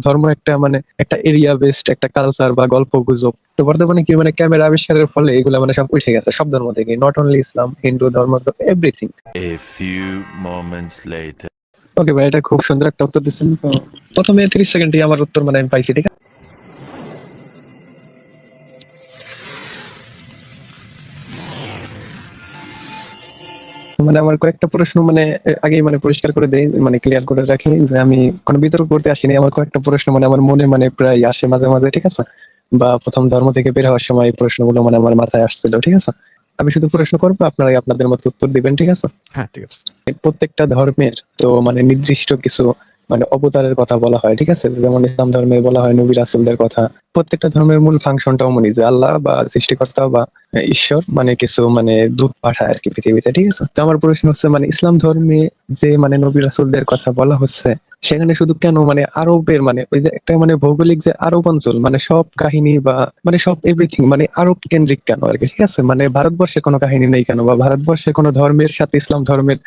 ধর্ম একটা মানে একটা এরিয়া বেসড একটা কালচার বা গল্প গুজব। তো বর্তমানে কি মানে ক্যামেরা আবিষ্কারের ফলে এগুলো মানে সব উঠে গেছে সব ধর্ম থেকে। নট অনলি ইসলাম হিন্দু ধর্ম এভরিথিং. ওকে ভাই এটা খুব সুন্দর একটা উত্তর দিচ্ছেন। তো প্রথমে তিরিশ সেকেন্ডে আমার উত্তর মানে আমি পাইছি ঠিক আছে? মানে আমার কয়েকটা প্রশ্ন মানে আগে মানে পরিষ্কার করে দেই মানে ক্লিয়ার করে রাখি যে আমি কোনো বিতর্ক করতে আসিনি। আমার কয়েকটা প্রশ্ন মানে আমার মনে মানে প্রায় আসে মাঝে মাঝে ঠিক আছে? বা প্রথম ধর্ম থেকে বের হওয়ার সময় এই প্রশ্নগুলো মানে আমার মাথায় আসছিল ঠিক আছে? আমি শুধু প্রশ্ন করব আপনারা আপনাদের মতো উত্তর দিবেন ঠিক আছে? হ্যাঁ ঠিক আছে। প্রত্যেকটা ধর্মের তো মানে নির্দিষ্ট কিছু মানে অবতারের কথা বলা হয়, ঠিক আছে? যেমন ইসলাম ধর্মে বলা হয় নবী রাসুলদের কথা। প্রত্যেকটা ধর্মের মূল ফাংশনটা অমনি যে আল্লাহ বা সৃষ্টিকর্তা বা ঈশ্বর মানে কিছু মানে দূত পাঠায় আর কি পৃথিবীতে, ঠিক আছে? তো আমার প্রশ্ন হচ্ছে মানে ইসলাম ধর্মে যে মানে নবী রাসুলদের কথা বলা হচ্ছে, সেখানে শুধু কেন মানে আরবের মানে ওই যে একটা মানে ভৌগোলিক যে আরব অঞ্চল মানে সব কাহিনী বা মানে সব এভরিথিং মানে আরব কেন্দ্রিক কেন আর কি ঠিক আছে? মানে ভারতবর্ষে কোনো কাহিনী নেই কেন? বা ভারতবর্ষে কোনো ধর্মের সাথে ইসলাম ধর্মের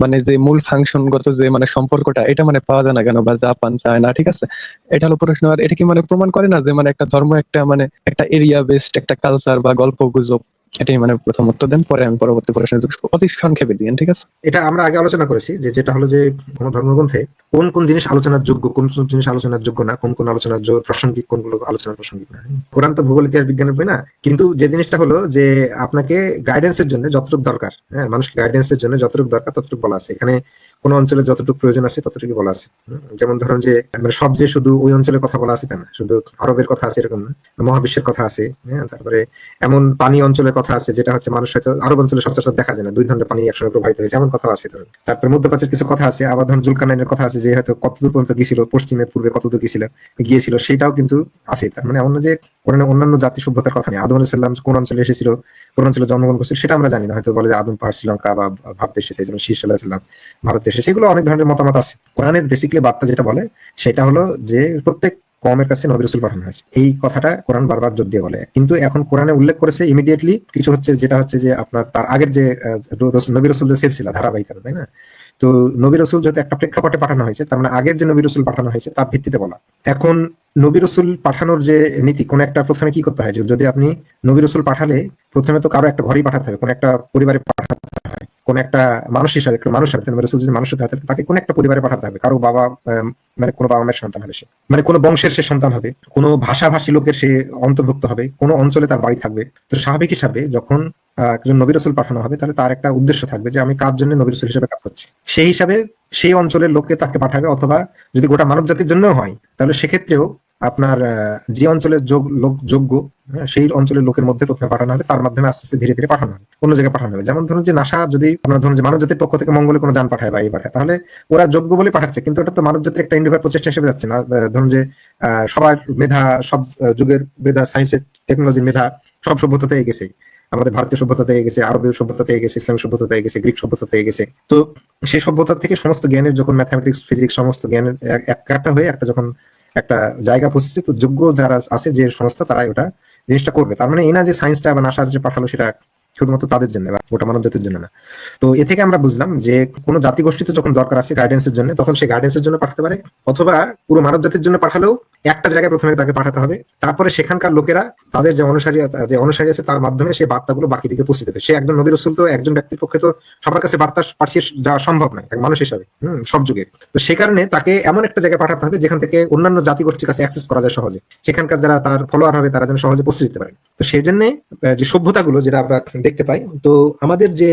মানে যে মূল ফাংশনগত যে মানে সম্পর্কটা, এটা মানে পাওয়া যায় না কেন? বা জাপান চায় না ঠিক আছে? এটা হলো প্রশ্ন। আর এটা কি মানে প্রমাণ করে না যে মানে একটা ধর্ম একটা মানে একটা এরিয়া বেসড একটা কালচার বা গল্প গুজব এটাই মানে প্রথম উত্তর দেন, পরে আমি পরবর্তী প্রশ্ন অতি সংক্ষেপে দিন, ঠিক আছে? এটা আমরা আগে আলোচনা করেছি যে যেটা হলো যে কোন ধর্মগ্রন্থে কোন কোন জিনিস আলোচনার যোগ্য, কোন কোন জিনিস আলোচনার যোগ্য না, কোন কোন আলোচনার যোগ্য, প্রাসঙ্গিক কোনগুলো আলোচনার প্রাসঙ্গিক না। কোরআন তো ভূগোল, ইতিহাস বিজ্ঞানের বই না? কিন্তু যে জিনিসটা হলো যে আপনাকে গাইডেন্সের জন্য যতটুকু দরকার হ্যাঁ মানুষকে গাইডেন্সের জন্য যতটুকু দরকার ততটুকু বলা আছে। এখানে কোন অঞ্চলে যতটুকু প্রয়োজন আছে ততটুকু বলা আছে। যেমন ধরুন যে মানে সব যে শুধু ওই অঞ্চলের কথা বলা আছে তা না, শুধু আরবের কথা আছে এরকম না, মহাবিশ্বের কথা আছে হ্যাঁ তারপরে এমন পানি অঞ্চলের কথা আছে, যেটা হচ্ছে মানুষ হয়তো আরব অঞ্চলে সচরাচর দেখা যায় না, দুই ধরনের পানি একসঙ্গে প্রবাহিত হয়েছে, এমন কথা আছে ধরুন। তারপরে মধ্যপ্রাচ্যের কিছু কথা আছে, আবার ধরুন জুলকানাইনের কথা আছে, যে হয়তো কতদূর পর্যন্ত গিয়েছিল, পশ্চিমে, পূর্বে কতদূর গিয়েছিল গিয়েছিল, সেটাও কিন্তু আছে। তার মানে এমন যে কোরআনে অন্যান্য জাতি সভ্যতার কথা নেই। আদম আলাইসাল্লাম কোন অঞ্চলে এসেছিল, কোন অঞ্চলে জন্মগ্রহণ করছিল, সেটা আমরা জানি না। হয়তো বলে যে আদম পাহাড়, শ্রীলঙ্কা বা ভারত এসেছে, যেমন শীর্ষ আলাহিসাল্লাম ভারত এসেছে সেগুলো অনেক ধরনের মতামত আছে। কোরআনের বেসিক্যালি বার্তা যেটা বলে, সেটা হলো যে প্রত্যেক কমের কাছে নবী রসুল পাঠানো হয়েছে। এই কথাটা কোরআন বারবার জোর দিয়ে বলে। কিন্তু এখন কোরআনে উল্লেখ করেছে ইমিডিয়েটলি কিছু হচ্ছে যেটা হচ্ছে যে আপনার তার আগের যে নবী রসুলদের সিলসিলা, ধারাবাহিকতা, তাই না? তো নবী রসুল যেহেতু একটা প্রেক্ষাপটে পাঠানো হয়েছে, তার মানে আগের যে নবী রসুল পাঠানো হয়েছে, তার ভিত্তিতে বলা। এখন নবী রসুল পাঠানোর যে নীতি, কোন একটা প্রথমে কি করতে হয়? যদি আপনি নবী রসুল পাঠালে প্রথমে তো কারও একটা ঘরেই পাঠাতে হবে, কোন একটা পরিবারে পাঠাতে কোন একটা মানুষ হিসাবে মানুষ হিসাবে নবী রসুল মানুষ হতে তাকে কোন একটা পরিবারে পাঠাতে হবে। কারও বাবা মানে কোনো বাবা মায়ের সন্তান হবে সে। মানে কোনো বংশের সে সন্তান হবে, কোনো ভাষাভাষী লোকের সে অন্তর্ভুক্ত হবে, কোনো অঞ্চলে তার বাড়ি থাকবে। তো স্বাভাবিক হিসাবে যখন একজন নবী রসুল পাঠানো হবে, তাহলে তার একটা উদ্দেশ্য থাকবে যে আমি কার জন্য নবী রসুল হিসেবে কাজ করছি। সেই হিসাবে সেই অঞ্চলের লোককে তাকে পাঠাবে, অথবা যদি গোটা মানব জাতির জন্য হয়, তাহলে সেক্ষেত্রেও আপনার যে অঞ্চলের যোগ লোক যোগ্য হ্যাঁ, সেই অঞ্চলের লোকের মধ্যে প্রথমে পাঠানো হবে তার মাধ্যমে আস্তে আস্তে ধীরে ধীরে পাঠানো হবে অন্য জায়গায় পাঠানো হবে। যেমন ধরুন যে নাসা যদি আপনার ধরুন যে মানব জাতির পক্ষ থেকে মঙ্গলে কোনো যান পাঠায় বা এই পাঠায় তাহলে ওরা যোগ্য বলে পাঠাচ্ছে কিন্তু এটা তো মানব জাতির একটা ইন্ডিভার প্রচেষ্টা হিসেবে যাচ্ছে না। ধরুন যে সবার মেধা সব যুগের মেধা সায়েন্সের টেকনোলজির মেধা সব সভ্যতা থেকে গেছে। আমাদের ভারতীয় সভ্যতা থেকে গেছে আরবীয় সভ্যতা থেকে গেছে ইসলামিক সভ্যতা থেকে গেছে গ্রিক সভ্যতা থেকে গেছে। তো সেই সভ্যতা থেকে সমস্ত জ্ঞানের যখন ম্যাথামেটিক্স ফিজিক্স সমস্ত জ্ঞানের এক- একটা হয়ে একটা যখন একটা জায়গা পৌঁছেছে। তো যোগ্য যারা আছে, যে সংস্থা, তারাই ওটা জিনিসটা করবে। তার মানে এই না যে সায়েন্সটা বা নাসা যে পাঠালো, সেটা শুধুমাত্র তাদের জন্য বা গোটা মানব জাতির জন্য না। তো এ থেকে আমরা বুঝলাম যে কোনো জাতিগোষ্ঠীতে যখন দরকার আছে গাইডেন্সের জন্য, তখন সেই গাইডেন্সের জন্য পাঠাতে পারে অথবা পুরো মানব জাতির জন্য পাঠালেও একটা জায়গায় প্রথমে তাকে পাঠাতে হবে। তারপরে সেখানকার লোকেরা তাদের যে অনুসারী যে অনুসারী আছে তার মাধ্যমে সেই বার্তাগুলো বাকি দিকে পৌঁছে দেবে। সে একজন নবী রসুল তো একজন ব্যক্তির পক্ষে তো সবার কাছে বার্তা পাঠিয়ে যাওয়া সম্ভব নয়, এক মানুষ হিসাবে, হম, সব যুগে। তো সে কারণে তাকে এমন একটা জায়গায় পাঠাতে হবে যেখান থেকে অন্যান্য জাতিগোষ্ঠীর কাছে অ্যাক্সেস করা যায় সহজে। সেখানকার যারা তার ফলোয়ার হবে তারা যেন সহজে পৌঁছে দিতে পারে তো সেই জন্য যে সভ্যতাগুলো যেটা আমরা দেখতে পাই। তো আমাদের যে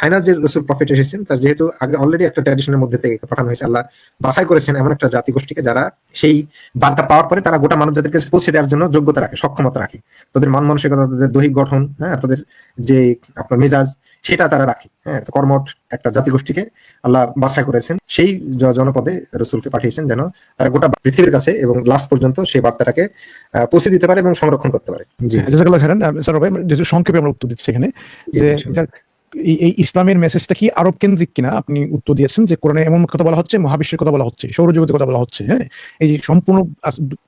ফাইনাল যে রসুল প্রফিট এসেছেন, তার যেহেতু আগে অলরেডি একটা ট্র্যাডিশনের মধ্যে থেকে পাঠানো হয়েছে, আল্লাহ বাছাই করেছেন এমন একটা জাতি গোষ্ঠীকে যারা সেই বার্তা পাওয়ার পরে তারা গোটা মানব কাছে পৌঁছে দেওয়ার জন্য যোগ্যতা রাখে, সক্ষমতা রাখে। তাদের মান মানসিকতা, তাদের দৈহিক গঠন হ্যাঁ তাদের যে আপনার মেজাজ, সেটা তারা রাখে। হ্যাঁ কর্মট একটা জাতিগোষ্ঠীকে আল্লাহ বাছাই করেছেন। সেই জনপদে রসুলকে পাঠিয়েছেন যেন তারা গোটা পৃথিবীর কাছে এবং লাস্ট পর্যন্ত সেই বার্তাটাকে আহ, পৌঁছে দিতে পারে এবং সংরক্ষণ করতে পারে। জি। যেহেতু সংক্ষেপে আমরা উত্তর দিচ্ছি এখানে যে। এই ইসলামের মেসেজটা কি আরব কেন্দ্রিক কিনা? আপনি উত্তর দিয়েছেন যে কোরআনে এমন কথা বলা হচ্ছে, মহাবিশ্বের কথা বলা হচ্ছে, সৌরজগতের কথা বলা হচ্ছে হ্যাঁ? এই যে সম্পূর্ণ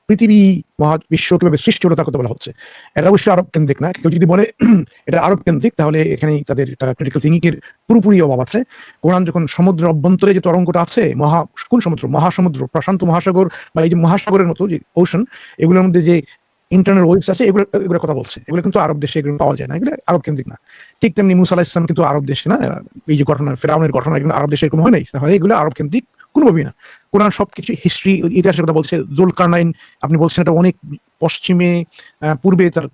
পৃথিবী, মহাবিশ্ব কীভাবে সৃষ্টি হলো তার কথা বলা হচ্ছে। এটা অবশ্যই আরব কেন্দ্রিক না। কেউ যদি বলে এটা আরব কেন্দ্রিক তাহলে এখানে তাদের ক্রিটিক্যাল থিঙ্কিং এর পুরোপুরি অভাব আছে। কোরআন যখন সমুদ্রের অভ্যন্তরে যে তরঙ্গটা আছে, মহা, কোন সমুদ্র? মহাসমুদ্র, প্রশান্ত মহাসাগর বা এই যে মহাসাগরের মতো যে ওশন এগুলোর মধ্যে যে ইন্টারনাল ওয়েবস আছে, এগুলো এগুলো কথা বলছে। এগুলো কিন্তু আরব দেশে এগুলো পাওয়া যায় না, এগুলো আরব কেন্দ্রিক না। ঠিক তেমনি মুসা ইসলাম কিন্তু আরব দেশে না, এই যে ঘটনা, ফেরাউনের ঘটনা আরব দেশে এরকম হয় নাই। এগুলো আরব কেন্দ্রিক কোনোভাবেই না। কোরআন সবকিছু হিস্ট্রি ইতিহাসের কথা বলছে, জুলকারনাইন, আপনি বলছেন এটা অনেক পশ্চিমে পূর্বে তার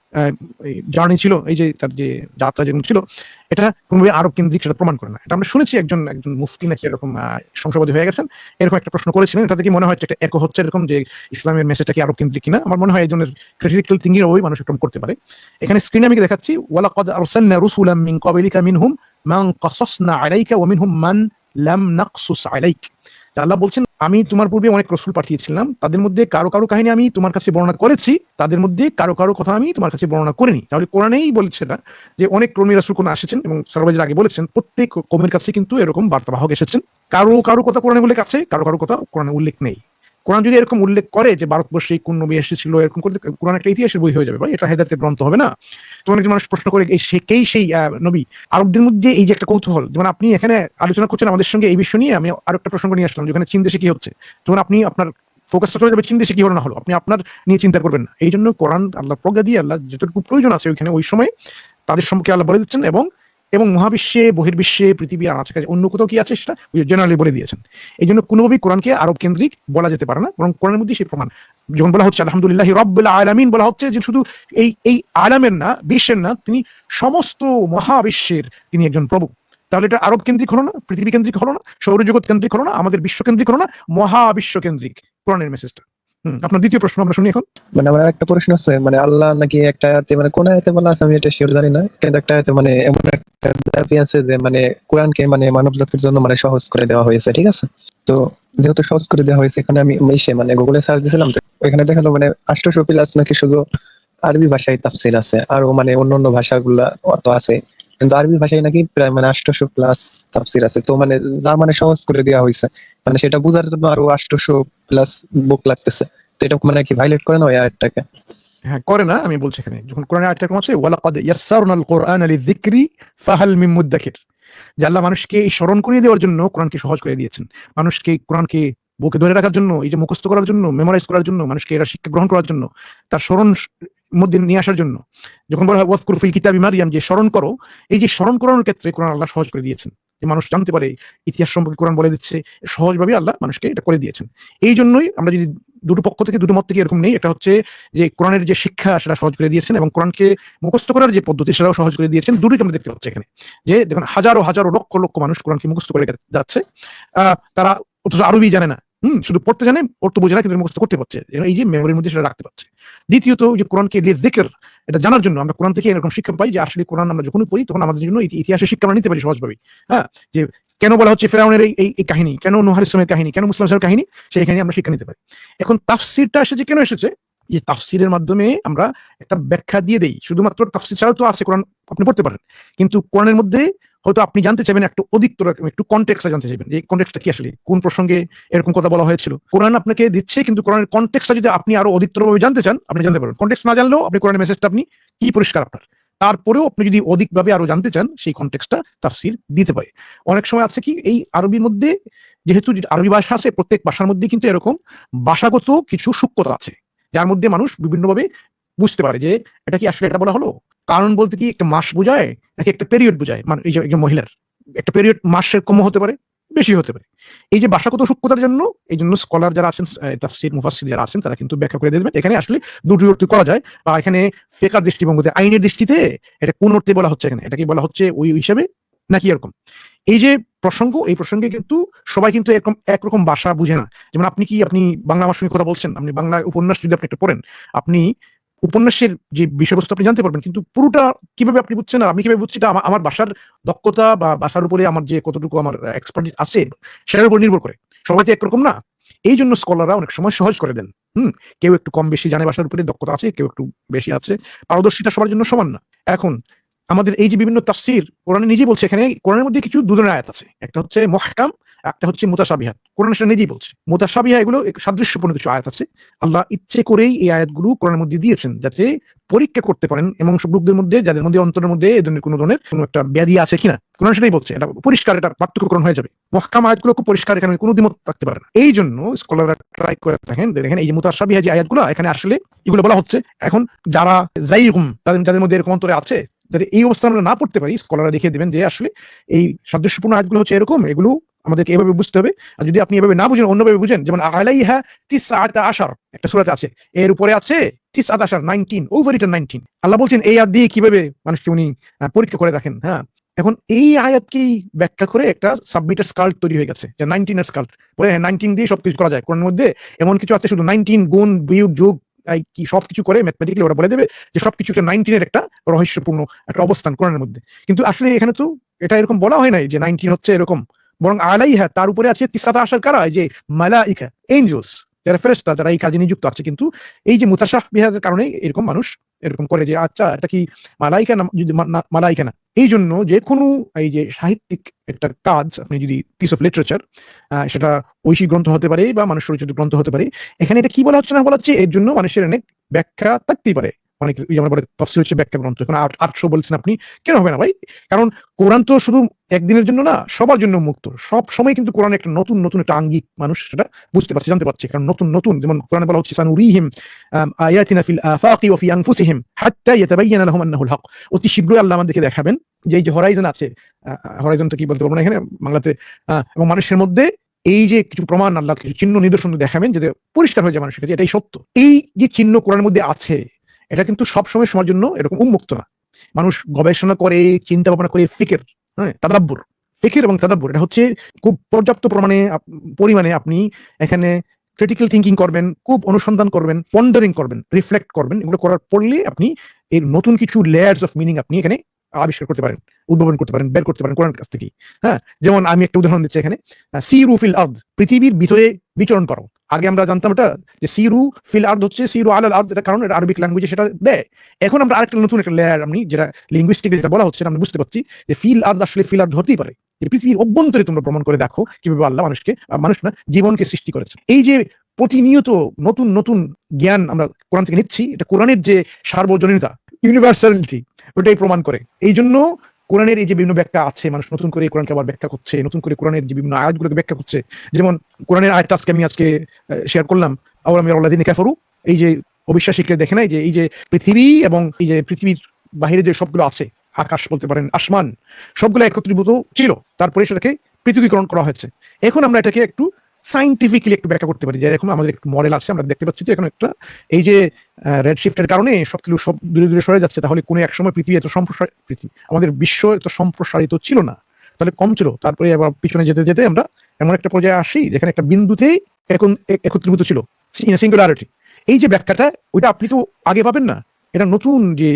জার্নি ছিল, এই যে তার যে যাত্রা যেরকম ছিল, এটা কোনোভাবে আরব কেন্দ্রিক সেটা প্রমাণ করে না। এটা আমরা শুনেছি একজন একজন মুফতি নাকি এরকম সংসদে হয়ে গেছেন, এরকম একটা প্রশ্ন করেছিলেন, এটা থেকে মনে হয় একটা একো হচ্ছে এরকম যে ইসলামের মেসেজটা কি আরব কেন্দ্রিক কিনা। আমার মনে হয় এই ধরনের ক্রিটিক্যাল থিঙ্কিং ওই মানুষ এরকম করতে পারে। এখানে স্ক্রিনে আমি দেখাচ্ছি, ওয়ালাকাদ আরসালনা রুসুলাম মিন ক্বাবলিকা মিনহুম মান কাসাসনা আলাইকা ওয়া মিনহুম মান লাম নাকসুস আলাইক। আল্লাহ বলছেন, আমি তোমার পূর্বে অনেক রসুল পাঠিয়েছিলাম, তাদের মধ্যে কারও কারও কাহিনী আমি তোমার কাছে বর্ণনা করেছি, তাদের মধ্যে কারও কারও কথা আমি তোমার কাছে বর্ণনা করিনি। তাহলে কোরআনেই বলছে না যে অনেক কর্মী রাসুল কোন আসেছেন এবং সর্বাজের আগে বলেছেন, প্রত্যেক কমের কাছে কিন্তু এরকম বার্তাবাহক এসেছেন। কারও কারও কথা কোরআনে উল্লেখ আছে, কারও কারও কথা কোরআনে উল্লেখ নেই। কোরআন যদি এরকম উল্লেখ করে যে ভারতবর্ষে কোন নবী এসেছিল, এরকম করে কোরআন একটা ইতিহাসের বই হয়ে যাবে, ভাই। এটা হেদায়তের গ্রন্থ হবে না। তো অনেক মানুষ প্রশ্ন করে, এই সেকেই সেই নবী? আরবদের মধ্যে এই যে একটা কৌতূহল, যেমন আপনি এখানে আলোচনা করছেন আমাদের সঙ্গে এই বিষয় নিয়ে, আমি আরও একটা প্রসঙ্গ নিয়ে আসলাম যেখানে চীন দেশে কি হচ্ছে? তখন আপনি আপনার ফোকাসটা চলে যাবে চীন দেশে কি হলো না হলো। আপনি আপনার নিয়ে চিন্তা করবেন না। এই জন্য কোরআন আল্লাহ প্রজ্ঞা দিয়ে, আল্লাহ যেটুকু প্রয়োজন আছে ওইখানে ওই সময় তাদের সম্পর্কে আল্লাহ বলে দিচ্ছেন এবং এবং মহাবিশ্বে, বহির্বিশ্বে পৃথিবী আর আছে অন্য কোথাও কি আছে সেটা জেনারেলি বলে দিয়েছেন। এই জন্য কোনোভাবেই কোরআনকে আরব কেন্দ্রিক বলা যেতে পারে না, বরং কোরআনের মধ্যে সেই প্রমাণ। যখন বলা হচ্ছে, আলহামদুলিল্লাহ রব্বুল আলামিন বলা হচ্ছে যে শুধু এই এই আলামের না, বিশ্বের না, তিনি সমস্ত মহাবিশ্বের তিনি একজন প্রভু। তাহলে এটা আরব কেন্দ্রিক হলো না, পৃথিবী কেন্দ্রিক হলো না, সৌরজগৎ কেন্দ্রিক হলো না, আমাদের বিশ্ব কেন্দ্রিক হলো না, মহাবিশ্ব কেন্দ্রিক কোরআনের মেসেজটা আপনার দ্বিতীয় প্রশ্ন আমরা শুনি এখন। মানে আমার একটা প্রশ্ন আছে মানে আল্লাহ নাকি একটা আয়াতে মানে কোন আয়াতে বলা আছে আমি এটা শিওর জানি না, কিন্তু একটা আয়াতে মানে এমন একটা দাবি আছে যে মানে কোরআনকে মানে মানব জাতির জন্য মানে সহজ করে দেওয়া হয়েছে, ঠিক আছে? তো যেহেতু সহজ করে দেওয়া হয়েছে, এখানে আমি এসে মানে গুগলে সার্চ দিয়েছিলাম তো এখানে দেখাল মানে আষ্টশো প্লাস নাকি শুধু আরবি ভাষায় তাফসির আছে আরও মানে অন্য অন্য ভাষাগুলা অত আছে। কিন্তু আরবি ভাষায় নাকি প্রায় মানে আষ্টশো প্লাস তাফসির আছে। তো মানে যা মানে সহজ করে দেওয়া হয়েছে মানে সেটা বোঝার জন্য আরও আষ্টশো প্লাস বুক লাগতেছে। তো এটা মানে কি ভাইলেট করে না ওই আয়াতটাকে? হ্যাঁ করে না, আমি বলছি এখানে। যখন কোরআনে আয়াতটা এরকম আছে, ওয়ালাকাদ ইয়াসসারনাল কোরআন লিযিকরি ফাহাল মিন মুদ্দাকির যে আল্লাহ মানুষকে স্মরণ করিয়ে দেওয়ার জন্য কোরআনকে সহজ করে দিয়েছেন। মানুষকে কোরআনকে বুকে ধরে রাখার জন্য, এই যে মুখস্থ করার জন্য মেমোরাইজ করার জন্য, মানুষকে এরা শিক্ষা গ্রহণ করার জন্য, তার স্মরণ মধ্যে নিয়ে আসার জন্য। যখন বলা হয়, ওয়াজকুর ফিল কিতাবি মারিয়াম যে স্মরণ করো, এই যে স্মরণ করানোর ক্ষেত্রে কোরআন আল্লাহ সহজ করে দিয়েছেন। যে মানুষ জানতে পারে, ইতিহাস সম্পর্কে কোরআন বলে দিচ্ছে সহজভাবে আল্লাহ মানুষকে এটা করে দিয়েছেন। এই জন্যই আমরা যদি দুটো পক্ষ থেকে, দুটো মত থেকে এরকম নেই একটা হচ্ছে যে কোরআনের যে শিক্ষা, সেটা সহজ করে দিয়েছেন এবং কোরআনকে মুখস্থ করার যে পদ্ধতি, সেটাও সহজ করে দিয়েছেন। দুটোই আমরা দেখতে পাচ্ছি এখানে। যে দেখুন, হাজারো হাজারো লক্ষ লক্ষ মানুষ কোরআনকে মুখস্থ করে যাচ্ছে। তারা অথচ আরবি জানে না। হম, শুধু পড়তে জানে, পড়তে বোঝে না, কিন্তু মুখস্থ করতে পারছে। এই যে মেমোরির মধ্যে সেটা রাখতে পারছে। দ্বিতীয়ত, যে কোরআনকে দেখের এটা জানার জন্য আমরা কোরআন থেকে এরকম শিক্ষা পাই যে, আসলে কোরআন আমরা যখনই পড়ি, তখন আমাদের জন্য ইতি- ইতিহাসের শিক্ষা নিতে পারি সহজভাবে হ্যাঁ যে কেন বলা হচ্ছে ফেরাউনের এই এই- কাহিনী? কেন নোহার ইসলামের কাহিনী? কেন মুসলিম ইসলামের কাহিনী? সেই কাহিনী আমরা শিক্ষা নিতে পারি। এখন তাফসিরটা এসেছে কেন এসেছে? যে তাফসিরের মাধ্যমে আমরা একটা ব্যাখ্যা দিয়ে দেই। শুধুমাত্র তাফসির ছাড়াও তো আছে কোরআন, আপনি পড়তে পারেন। কিন্তু কোরআনের মধ্যে হয়তো আপনি জানতে চাইবেন একটু অধিকতর একটু কন্টেক্সটা জানতে চাইবেন যে কন্টেক্সটা কি আসলে? কোন প্রসঙ্গে এরকম কথা বলা হয়েছিল? কোরআন আপনাকে দিচ্ছে, কিন্তু কোরআনের কন্টেক্সটা যদি আপনি আরও অধিকতরভাবে জানতে চান, আপনি জানতে পারবেন। কন্টেক্সট না জানলেও আপনি কোরআনের মেসেজটা আপনি কি পরিষ্কার আপনার? তারপরেও আপনি যদি অধিকভাবে আরও জানতে চান, সেই কন্টেক্সটটা তাফসির দিতে পারে। অনেক সময় আছে কি, এই আরবির মধ্যে যেহেতু আরবি ভাষা আছে, প্রত্যেক ভাষার মধ্যে কিন্তু এরকম ভাষাগত কিছু সূক্ষ্মতা আছে, যার মধ্যে মানুষ বিভিন্নভাবে বুঝতে পারে যে, এটা কি আসলে এটা বলা হলো? কারণ বলতে কি, একটা মাস বোঝায় নাকি একটা পেরিয়ড বোঝায়? মানে এই যে মহিলার। একটা পেরিয়ড মাসের কম হতে পারে বেশি হতে পারে। এই যে ভাষাগত সূক্ষ্মতার জন্য এই জন্য স্কলার যারা আছেন তাফসির, মুফাসসির যারা আছেন, তারা কিন্তু ব্যাখ্যা করে দেবেন। এখানে আসলে দুটি করা যায়। বা এখানে ফেকার দৃষ্টিভঙ্গিতে, আইনের দৃষ্টিতে এটা কোন অর্থে বলা হচ্ছে এখানে? এটাকে বলা হচ্ছে ওই হিসাবে নাকি এরকম? এই যে প্রসঙ্গ, এই প্রসঙ্গে কিন্তু সবাই কিন্তু এরকম, একরকম ভাষা বুঝে না। যেমন আপনি কি, আপনি বাংলা আমার সঙ্গে কথা বলছেন? আপনি বাংলা উপন্যাস যদি আপনি একটা পড়েন, আপনি উপন্যাসের যে বিষয়বস্তু আপনি জানতে পারবেন, কিন্তু পুরোটা কীভাবে আপনি বুঝছেন আমি কীভাবে বুঝছি, এটা আমার- ভাষার দক্ষতা বা ভাষার উপরে আমার যে কতটুকু আমার এক্সপার্ট আছে, সেটার উপর নির্ভর করে। সবাই তো একরকম না। এই জন্য স্কলাররা অনেক সময় সহজ করে দেন। হুম? কেউ একটু কম বেশি জানে ভাষার উপরে, দক্ষতা আছে, কেউ একটু বেশি আছে। পারদর্শিতা সবার জন্য সমান না। এখন, আমাদের এই যে বিভিন্ন তাফসির, কোরআনে নিজেই বলছে, এখানে কোরআনের মধ্যে কিছু দু ধরনের আয়াত আছে। একটা হচ্ছে মহকাম একটা হচ্ছে মুতাসাবিহাত কোরআন সেটা নিজেই বলছে মুতাসাবিহা এগুলো সাদৃশ্যপূর্ণ কিছু আয়াত আছে। আল্লাহ ইচ্ছে করেই এই আয়াতগুলো কোরআনের মধ্যে দিয়েছেন যাতে পরীক্ষা করতে পারেন এবং সব লোকদের মধ্যে, যাদের মধ্যে, অন্তরের মধ্যে এই ধরনের কোনো ধরনের কোনো একটা ব্যাধি আছে কিনা। কোরআন সেটাই বলছে, এটা পরিষ্কার, এটা পার্থক্যকরণ হয়ে যাবে। মহকাম আয়াতগুলো খুব পরিষ্কার, এখানে কোনো দ্বিমত থাকতে পারে না। এই জন্য স্কলাররা ট্রাই করে দেখেন দেখেন এই যে মুতাসাবিহা যে আয়াতগুলো, এখানে আসলে এগুলো বলা হচ্ছে, এখন যারা জাইগুম তাদের, যাদের মধ্যে এরকম অন্তরে আছে, যাতে এই অবস্থা আমরা না পড়তে পারি স্কলাররা দেখিয়ে দেবেন যে আসলে এই সাদৃশ্যপূর্ণ আয়াতগুলো হচ্ছে এরকম, এগুলো আমাদেরকে এভাবে বুঝতে হবে। আর যদি আপনি এভাবে না বুঝেন, অন্যভাবে বুঝেন, যেমন আলাইহা তিস আশার, একটা সুরাতে আছে। এর উপরে আছে তিস আশার nineteen over it are nineteen আল্লাহ বলছেন, এই আয়াত দিয়ে কীভাবে মানুষকে উনি পরীক্ষা করে দেখেন? হ্যাঁ। এখন এই আয়াতকেই ব্যাখ্যা করে একটা সাবমিটার স্কাল্ট তৈরি হয়ে গেছে, যে নাইনটিনের স্কাল্ট পরে নাইনটিন দিয়ে সবকিছু করা যায়। কোরআনের মধ্যে এমন কিছু আছে, শুধু নাইনটিন গুণ, বিয়োগ, যোগ কি, সবকিছু করে ম্যাথমেটিক্যালি ওরা বলে দেবে যে সবকিছু একটা নাইনটিনের একটা রহস্যপূর্ণ একটা অবস্থান কোরআনের মধ্যে। কিন্তু আসলে এখানে তো এটা এরকম বলা হয় নাই যে নাইনটিন হচ্ছে এরকম। বরং আলাইহা, তার উপরে আছে তিসাতা আসার কারা? যে মালাইকা এঞ্জেলস যারা ফেরেস্তা যারা এই কাজে নিযুক্ত আছে। কিন্তু এই যে মুতাশাহ বিহারের কারণে এরকম মানুষ এরকম করে যে আচ্ছা এটা কি মালাইকা না, যদি মালাইকা না? এই জন্য যে কোনো, এই যে সাহিত্যিক একটা কাজ, আপনি যদি পিস অফ লিটারেচার সেটা ঐশী গ্রন্থ হতে পারে বা মানুষ রচিত গ্রন্থ হতে পারে, এখানে এটা কি বলা হচ্ছে না বলা হচ্ছে? এর জন্য মানুষের অনেক ব্যাখ্যা থাকতেই পারে। অনেক ওই যে আমরা বলে তফসিল হচ্ছে ব্যাখ্যা গ্রন্থ। এখন আটশো বলছেন আপনি, কেন হবে না ভাই? কারণ কোরআন তো শুধু একদিনের জন্য না, সবার জন্য মুক্ত। সব সময় কিন্তু কোরআন একটা নতুন নতুন একটা আঙ্গিক মানুষ সেটা বুঝতে পারছে, জানতে পারছে। কারণ নতুন নতুন, যেমন কোরআনে বলা হচ্ছে, সানুরিহিম আয়াতিনা ফিল আফাকি ওয়া ফি আনফুসিহিম হাত্তা ইয়াতাবায়্যানা লাহুম আন্নাহুল হক। অতি শীঘ্রই আল্লাহ আমাদেরকে দেখাবেন যে এই যে হরাইজন আছে হরাইজনটা কি বলতে পারব না এখানে? বাংলাতে এবং মানুষের মধ্যে এই যে কিছু প্রমাণ, আল্লাহ কিছু চিহ্ন নিদর্শন দেখাবেন, যাতে পরিষ্কার হয়ে যায় মানুষের কাছে, এটাই সত্য। এই যে চিহ্ন কোরআনের মধ্যে আছে এটা কিন্তু সবসময় সময়ের জন্য এরকম উন্মুক্ত না। মানুষ গবেষণা করে চিন্তা ভাবনা করে, ফিকের হ্যাঁ তাদাব্বুর, ফিকির এবং তাদাব্বুর। এটা হচ্ছে খুব পর্যাপ্ত প্রমাণে পরিমাণে আপনি এখানে ক্রিটিক্যাল থিঙ্কিং করবেন, খুব অনুসন্ধান করবেন পন্ডারিং করবেন রিফ্লেক্ট করবেন। এগুলো করার পড়লে আপনি এর নতুন কিছু লেয়ার্স অফ মিনিং আপনি এখানে আবিষ্কার করতে পারেন, উদ্ভাবন করতে পারেন, বের করতে পারেন কোরআন কাছ থেকে হ্যাঁ? যেমন আমি একটা উদাহরণ দিচ্ছি এখানে। সি রুফিল আর্দ, পৃথিবীর ভিতরে বিচরণ করো। আগে আমরা জানতাম এটা যে সিরু ফিল আর্দ হচ্ছে সিরু আলাল আর্দ, এটা কারণ এটা আরবিক ল্যাঙ্গুয়েজে সেটা দেয়। এখন আমরা আরেকটা নতুন একটা লেয়ার আপনি যেটা লিঙ্গুইস্টিক যেটা বলা হচ্ছে আমরা বুঝতে পারছি যে ফিল আর্দ আসলে ফিল আর্দ ধরতেই পারে। পৃথিবীর অভ্যন্তরে তোমরা প্রমাণ করে দেখো কীভাবে আল্লাহ মানুষকে মানুষ না, জীবনকে সৃষ্টি করেছে। এই যে প্রতিনিয়ত নতুন নতুন জ্ঞান আমরা কোরআন থেকে নিচ্ছি, এটা কোরআনের যে সার্বজনীনতা ইউনিভার্সালিটি ওটাই প্রমাণ করে। এই জন্য কোরআনের এই যে বিভিন্ন ব্যাখ্যা আছে, মানুষ নতুন করে কোরআনকে আবার ব্যাখ্যা করছে, নতুন করে কোরআনের যে বিভিন্ন আয়াতগুলোকে ব্যাখ্যা করছে, যেমন কোরআনের আয়াতটা আজকে আমি আজকে শেয়ার করলাম আবার আমি আল্লাহ দিনে কাফারু এই যে অবিশ্বাসীকে দেখে নাই যে এই যে পৃথিবী এবং এই যে পৃথিবীর বাইরে যে সবগুলো আছে, আকাশ বলতে পারেন, আসমান, সবগুলো একত্রীভূত ছিল। তারপরে সেটাকে পৃথিবীকরণ করা হয়েছে। এখন আমরা এটাকে একটু সাইন্টিফিক্যালি একটু ব্যাখ্যা করতে পারি, যে এরকম আমাদের একটু মডেল আছে, আমরা দেখতে পাচ্ছি যে এখন একটা, এই যে রেড শিফটের কারণে সব কিছু সব দূরে দূরে সরে যাচ্ছে, তাহলে কোনো এক সময় পৃথিবী এত সম্প্রসারিত পৃথিবী, আমাদের বিশ্ব এত সম্প্রসারিত ছিল না, তাহলে কম ছিল, তারপরে আবার পিছনে যেতে যেতে আমরা এমন একটা পর্যায়ে আসি, যেখানে একটা বিন্দুতেই এখন একত্রীভূত ছিল সিঙ্গুলারিটি এই যে ব্যাখ্যাটা, ওইটা আপনি তো আগে পাবেন না। এটা নতুন যে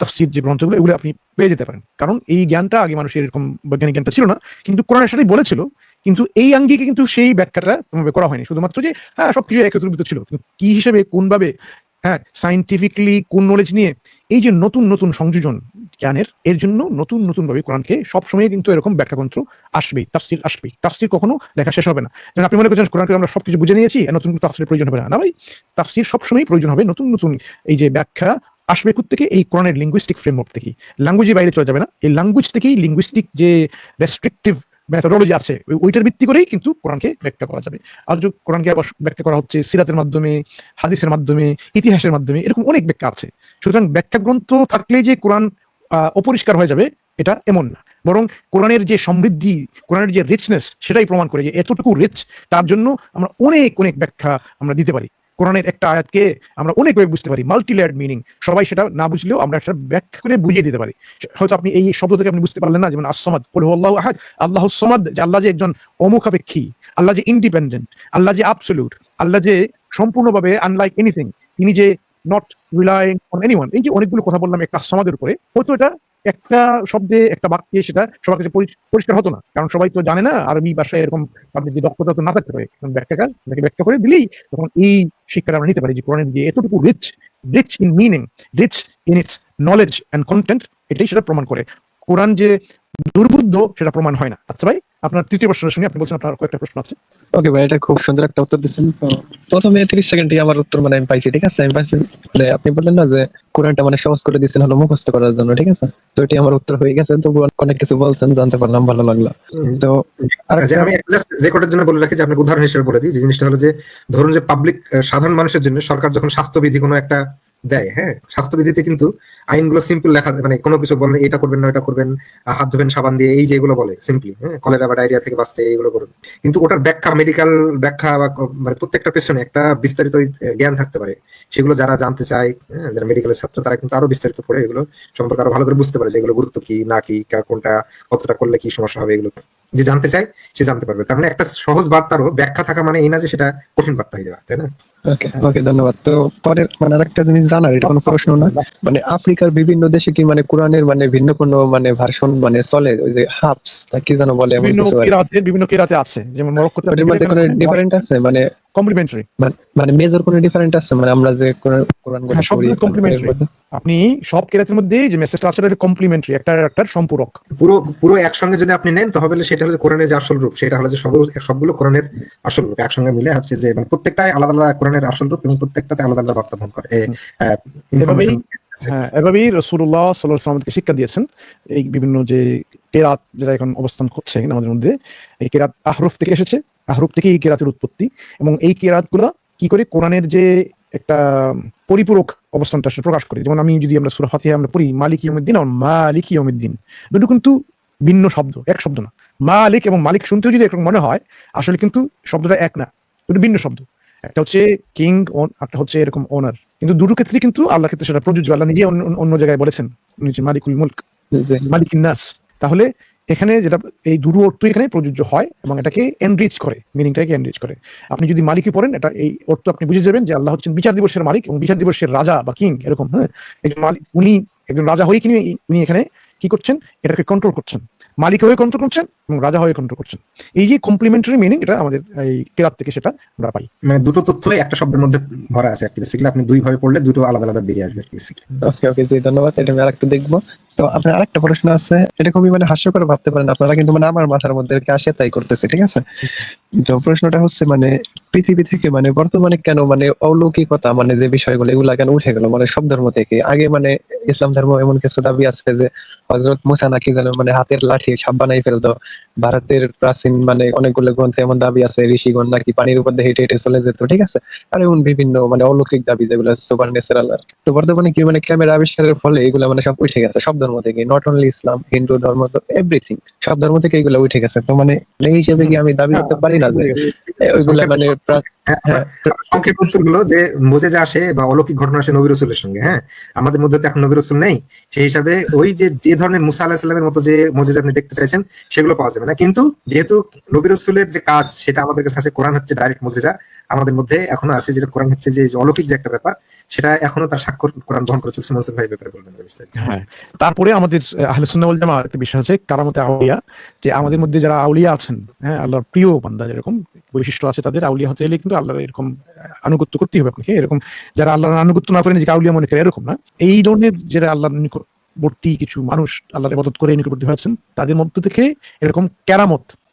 তফসির যে গ্রন্থগুলো, এগুলো আপনি পেয়ে যেতে পারেন। কারণ এই জ্ঞানটা আগে মানুষের এরকম বৈজ্ঞানিক জ্ঞানটা ছিল না, কিন্তু কোরআনের সাথেই বলেছিল, কিন্তু এই আঙ্গিকে কিন্তু সেই ব্যাখ্যাটা করা হয়নি। শুধুমাত্র যে হ্যাঁ সব সবকিছু একত্রিত ছিল, কিন্তু কি হিসেবে, কোনভাবে হ্যাঁ সাইন্টিফিকলি কোন নলেজ নিয়ে, এই যে নতুন নতুন সংযোজন জ্ঞানের, এর জন্য নতুন নতুন ভাবে কোরআনকে সবসময় কিন্তু এরকম ব্যাখ্যা গ্রন্থ আসবেই, তাফসির আসবেই। তাফসির কখনো লেখা শেষ হবে না। যেন আপনি মনে করছেন কোরআনকে আমরা সবকিছু বুঝে নিয়েছি নতুন তাফসিরের প্রয়োজন হবে না। না ভাই, তাফসির সবসময় প্রয়োজন হবে নতুন নতুন এই যে ব্যাখ্যা আসবে থেকে এই কোরআনের লিঙ্গুইস্টিক ফ্রেমওয়ার্ক থেকেই। ল্যাঙ্গুয়েজের বাইরে চলে যাবে না। এই ল্যাঙ্গুয়েজ থেকেই লিঙ্গুইস্টিক যে রেস্ট্রিকটিভ মেথোডোলজি আছে, ওই- ওইটার ভিত্তি করেই কিন্তু কোরআনকে ব্যাখ্যা করা যাবে। আর যে কোরআনকে ব্যাখ্যা করা হচ্ছে সিরাতের মাধ্যমে, হাদিসের মাধ্যমে, ইতিহাসের মাধ্যমে, এরকম অনেক ব্যাখ্যা আছে। সুতরাং ব্যাখ্যা গ্রন্থ থাকলে যে কোরআন অপরিষ্কার হয়ে যাবে, এটা এমন না। বরং কোরআনের যে সমৃদ্ধি, কোরআনের যে রিচনেস সেটাই প্রমাণ করে যে এতটুকু রিচ তার জন্য আমরা অনেক অনেক ব্যাখ্যা আমরা দিতে পারি। কোরআনের একটা আয়াতকে আমরা অনেক ভাবে বুঝতে পারি মাল্টি লেয়ার্ড মিনিং সবাই সেটা না বুঝলেও আমরা একটা ব্যাখ্যা করে বুঝিয়ে দিতে পারি। হয়তো আপনি এই শব্দ থেকে আপনি বুঝতে পারলেন না, যেমন আসমাদ আল্লাহ আহাদ আল্লাহ সমাদ যে আল্লাহ যে একজন অমুখাপেক্ষী, আল্লাহ যে ইন্ডিপেন্ডেন্ট আল্লাহ যে অ্যাবসলিউট আল্লাহ যে সম্পূর্ণভাবে আনলাইক এনিথিং তিনি যে নট রিলাইং অন এনিওয়ান এই যে অনেকগুলো কথা বললাম একটা সমাদের উপরে, হয়তো এটা একটা শব্দে, একটা বাক্যে সেটা সবার কাছে পরিষ্কার হতো না। কারণ সবাই তো জানে না, আরবি ভাষায় এরকম তাদের যে দক্ষতা তো না থাকতে পারে। ব্যাখ্যাকার তাকে ব্যাখ্যা করে দিলেই তখন এই শিক্ষাটা আমরা নিতে পারি যে কোরআনের যে এতটুকু rich rich in meaning rich in its knowledge and content এটাই সেটা প্রমাণ করে। কোরআন যে দুর্বুদ্ধ সেটা প্রমাণ হয় না। আচ্ছা ভাই আপনার তৃতীয় প্রশ্ন শুনি আপনি বলছেন আপনার কয়েকটা প্রশ্ন আছে। ওকে ভাই এটা খুব সুন্দর একটা উত্তর দিচ্ছেন প্রথমে তিরিশ সেকেন্ডে আমার উত্তর মানে আমি পাইছি ঠিক আছে? আমি পাইছি মানে আপনি বললেন না যে কোরআনটা মানে সহজ করে দিচ্ছেন হলো মুখস্থ করার জন্য ঠিক আছে? তো এটি আমার উত্তর হয়ে গেছে তো অনেক কিছু বলছেন জানতে পারলাম ভালো লাগল। তো আর আচ্ছা, আমি রেকর্ডের জন্য বলে রাখি যে আপনাকে উদাহরণ হিসেবে বলে দিই যে জিনিসটা হলো যে ধরুন যে পাবলিক সাধারণ মানুষের জন্য সরকার যখন স্বাস্থ্যবিধি কোনো একটা দেয় হ্যাঁ? স্বাস্থ্যবিধিতে কিন্তু আইনগুলো সিম্পল লেখা মানে কোনো কিছু বলেন এটা করবেন না এটা করবেন হাত ধোবেন সাবান দিয়ে এই যেগুলো বলে সিম্পলি হ্যাঁ? কলেরা বা ডায়রিয়া থেকে বাঁচতে এইগুলো করুন। কিন্তু ওটার ব্যাখ্যা মেডিকেল ব্যাখ্যা বা মানে প্রত্যেকটা পেছনে একটা বিস্তারিত জ্ঞান থাকতে পারে। সেগুলো যারা জানতে চায় হ্যাঁ, যারা মেডিকেলের ছাত্র তারা কিন্তু আরও বিস্তারিত পড়ে এগুলো সম্পর্কে আরও ভালো করে বুঝতে পারে যে এগুলো গুরুত্ব কি না কি কোনটা কতটা করলে কি সমস্যা হবে এগুলো। যে জানতে চায় সে জানতে পারবে। তার মানে একটা সহজ বার্তারও ব্যাখ্যা থাকা মানে এই না যে সেটা কঠিন বার্তা হয়ে যাবে তাই না? ওকে ওকে ধন্যবাদ। তো পরের মানে আরেকটা জিনিস জানার এটা কোনো প্রশ্ন না। মানে আফ্রিকার বিভিন্ন দেশে কি মানে কোরআনের মানে ভিন্ন কোনো মানে ভার্সন মানে চলে? ওই যে হাফস কি যেন বলে বিভিন্ন কিরাতে বিভিন্ন কিরাতে আছে। যেমন মরক্কোতে ডিফারেন্ট আছে? মানে কমপ্লিমেন্টারি মানে- মানে মেজর কোনো ডিফারেন্ট আছে? মানে আমরা যে কোরআন হ্যাঁ, সবগুলো আপনি সব কিরাতের মধ্যে যে মেসেজটা আছে এটা কমপ্লিমেন্টারি একটা একটার সম্পূরক। পুরো পুরো একসঙ্গে যদি আপনি নেন তাহলে সেটা হলো কোরআনের যে আসল রূপ সেটা হলো যে সব- সবগুলো কোরআনের আসল রূপ একসঙ্গে মিলে হচ্ছে যে মানে প্রত্যেকটাই আলাদা আলাদা কোরআনের আসল রূপ এবং প্রত্যেকটাতে আলাদা আলাদা বার্তা বহন করে। হ্যাঁ এভাবেই রসুল্লাহ সাল্লাহ আমাদেরকে শিক্ষা দিয়েছেন। এই বিভিন্ন যে কেরাত যেটা এখন অবস্থান করছে আমাদের মধ্যে এই কেরাত আহরফ থেকে এসেছে। আহরফ থেকে এই কেরাতের উৎপত্তি এবং এই কেরাতগুলা কি করে কোরআনের যে একটা পরিপূরক অবস্থানটা সেটা প্রকাশ করে। যেমন আমি যদি আমরা সুরা ফাতিহা আমরা পড়ি মালিক ইয়মিদ্দিন আর মালিক ইয়মিদ্দিন দুটো কিন্তু ভিন্ন শব্দ এক শব্দ না। মালিক এবং মালিক শুনতেও যদি একরকম মনে হয় আসলে কিন্তু শব্দটা এক না দুটো ভিন্ন শব্দ। একটা হচ্ছে কিং একটা হচ্ছে এরকম ওনার কিন্তু দুটো ক্ষেত্রে কিন্তু আল্লাহ ক্ষেত্রে সেটা প্রযোজ্য। আল্লাহ নিজে অন্য জায়গায় বলেছেন মালিকুল মুলক মালিক নাস। তাহলে এখানে যেটা এই দুটো অর্থ এখানে প্রযোজ্য হয় এবং এটাকে এনরিচ করে মিনিংটাকে এনরিচ করে। আপনি যদি মালিকই পড়েন এটা এই অর্থ আপনি বুঝে যাবেন যে আল্লাহ হচ্ছেন বিচার দিবসের মালিক এবং বিচার দিবসের রাজা বা কিং এরকম হ্যাঁ? একজন মালিক উনি একজন রাজা হয়ে কিনে উনি এখানে কি করছেন? এটাকে কন্ট্রোল করছেন। মালিক হয়ে কন্ট্রোল করছেন এবং রাজা হয়ে কন্ট্রোল করছেন। এই যে কমপ্লিমেন্টারি মিনিং এটা আমাদের এই কেরাত থেকে সেটা আমরা পাই। মানে দুটো তথ্যই একটা শব্দের মধ্যে ভরা আছে আর কি বেসিক্যালি আপনি দুই ভাবে পড়লে দুটো আলাদা আলাদা বেরিয়ে আসবে বেসিক্যালি ওকে ওকে জি ধন্যবাদ। এটা আমি আরেকটু দেখব। তো আপনার আরেকটা প্রশ্ন আছে, এটা খুবই মানে হাস্যকর ভাবতে পারেন আপনারা, কিন্তু মানে আমার মাথার মধ্যে আসে তাই করতেছে, ঠিক আছে? তো প্রশ্নটা হচ্ছে মানে পৃথিবী থেকে মানে বর্তমানে কেন মানে অলৌকিকতা মানে যে বিষয়গুলো, এগুলা কেন উঠে গেল? মানে সব ধর্ম থেকে। আগে মানে ইসলাম ধর্ম এমন কিছু দাবি আছে যে হজরত মুসা নাকি যেন মানে হাতের লাঠি সাপ বানাই ফেলতো। ভারতের প্রাচীন মানে অনেকগুলো গ্রন্থে এমন দাবি আছে, ঋষিগণ নাকি পানির উপর দিয়ে হেঁটে হেঁটে চলে যেত, ঠিক আছে? আর এমন বিভিন্ন মানে অলৌকিক দাবি যেগুলো সুপার ন্যাচারাল তো বর্তমানে কি মানে ক্যামেরা আবিষ্কারের ফলে এগুলো মানে সব উঠে গেছে, সব ধর্ম থেকে নট অনলি ইসলাম হিন্দু ধর্ম এভরিথিং সব ধর্ম থেকে এগুলো উঠে গেছে। তো মানে এই হিসেবে কি আমি দাবি করতে পারি না যে এ, ওইগুলা মানে প্রা- হ্যাঁ হ্যাঁ সংক্ষেপ উত্তরগুলো যে বোঝে যা আসে বা অলৌকিক ঘটনা আসে নবী রসুলের সঙ্গে হ্যাঁ আমাদের মধ্যে তো এখন নবী রসুল নেই সেই হিসাবে ওই যে যে ধরনের মুসা আলাহ সাল্লামের মতো যে মজেজা আপনি দেখতে চাইছেন সেগুলো পাওয়া যাবে না। কিন্তু যেহেতু নবী রসুলের যে কাজ সেটা আমাদের কাছে আছে কোরআন হচ্ছে ডাইরেক্ট মজেজা আমাদের মধ্যে এখনও আছে যেটা কোরআন হচ্ছে যে অলৌকিক যে একটা ব্যাপার সেটা এখনও তার স্বাক্ষর কোরআন বহন করে চলছে মনসুর ভাই ব্যাপারে বলবেন বিস্তারিত। হ্যাঁ তারপরে আমাদের আহলে সুন্নাহ জামা একটা বিশ্বাস আছে, কারামতে আউলিয়া, যে আমাদের মধ্যে যারা আউলিয়া আছেন হ্যাঁ আল্লাহর প্রিয় বান্দা যেরকম, বৈশিষ্ট্য আছে তাদের আউলিয়া হতে গেলে কিন্তু আল্লাহ এরকম আনুগত্য করতেই হবে আপনাকে, এরকম যারা আল্লাহর আনুগত্য না করে নিজেকে আউলিয়া মনে করে এরকম না। এই ধরনের যারা আল্লাহর নিকটবর্তী কিছু মানুষ, আল্লাহর ইবাদত করে নিকটবর্তী হয়েছেন, তাদের মধ্য থেকে এরকম কেরামত কেরাম-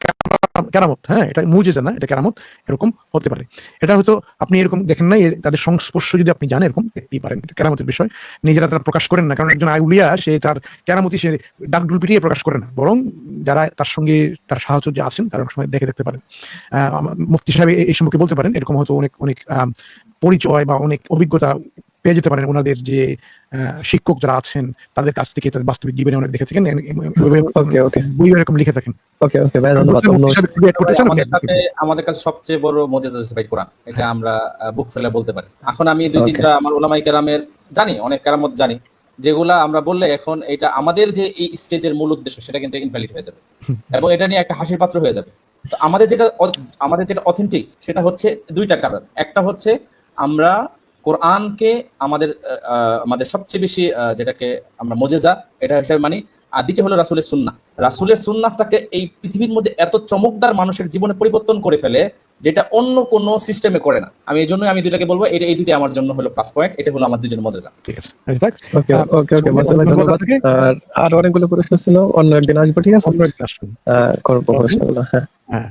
কেরামত হ্যাঁ এটা মুজেজা না, এটা কেরামত এরকম হতে পারে। এটা হয়তো আপনি এরকম দেখেন না এ- তাদের সংস্পর্শ যদি আপনি জানেন, এরকম দেখতেই পারেন, এটা কেরামতের বিষয়। নিজেরা তারা প্রকাশ করেন না, কারণ একজন আউলিয়া, সে তার কেরামতি সে ডাক ডুল পিটিয়ে প্রকাশ করে না। বরং যারা তার সঙ্গে তার সাহায্য যে আছেন, তারা সময় দেখে দেখতে পারেন। মুফতি সাহেব এই সম্পর্কে বলতে পারেন, এরকম হয়তো অনেক অনেক পরিচয় বা অনেক অভিজ্ঞতা পেয়ে যেতে পারেন ওনাদের যে আহ, শিক্ষক যারা আছেন তাদের কাছ থেকে তাদের বাস্তবিক জীবনে অনেক দেখে থাকেন। ওকে ওকে। বই এরকম লিখে থাকেন। ওকে ওকে ভাই ধন্যবাদ। আমাদের কাছে। আমাদের সবচেয়ে বড় মজেজা হচ্ছে ভাই কোরআন। এটা আমরা বুক ফেলে বলতে পারি। এখন আমি দুই তিনটা আমার ওলামাই কেরামের জানি অনেক কেরামত জানি যেগুলা আমরা বললে এখন এটা আমাদের যে এই স্টেজের মূল উদ্দেশ্য সেটা কিন্তু ইনভ্যালিড হয়ে যাবে। এবং এটা নিয়ে একটা হাসির পাত্র হয়ে যাবে। তো আমাদের যেটা আমাদের যেটা অথেন্টিক সেটা হচ্ছে দুইটা কারণ। একটা হচ্ছে আমরা কোরআনকে আমাদের আমাদের সবচেয়ে বেশি যেটাকে আমরা মজেজা এটা হিসেবে মানি। আর দ্বিতীয় হলো রাসুলের সুন্না রাসুলের সুন্নাটাকে এই পৃথিবীর মধ্যে এত চমকদার মানুষের জীবনে পরিবর্তন করে ফেলে যেটা অন্য কোনো সিস্টেমে করে না। আমি এই জন্য আমি দুটাকে বলব এটা এই দুটি আমার জন্য হলো প্লাস পয়েন্ট এটা হলো আমার দুজনের মজা ঠিক আছে। আচ্ছা, ওকে ওকে ওকে ধন্যবাদ মাসুদ ভাই ধন্যবাদ। আপনাকে। আর অনেকগুলো প্রশ্ন ছিল অন্য একদিন আসব ঠিক আছে? অন্য করব প্রশ্নগুলো হ্যাঁ। হ্যাঁ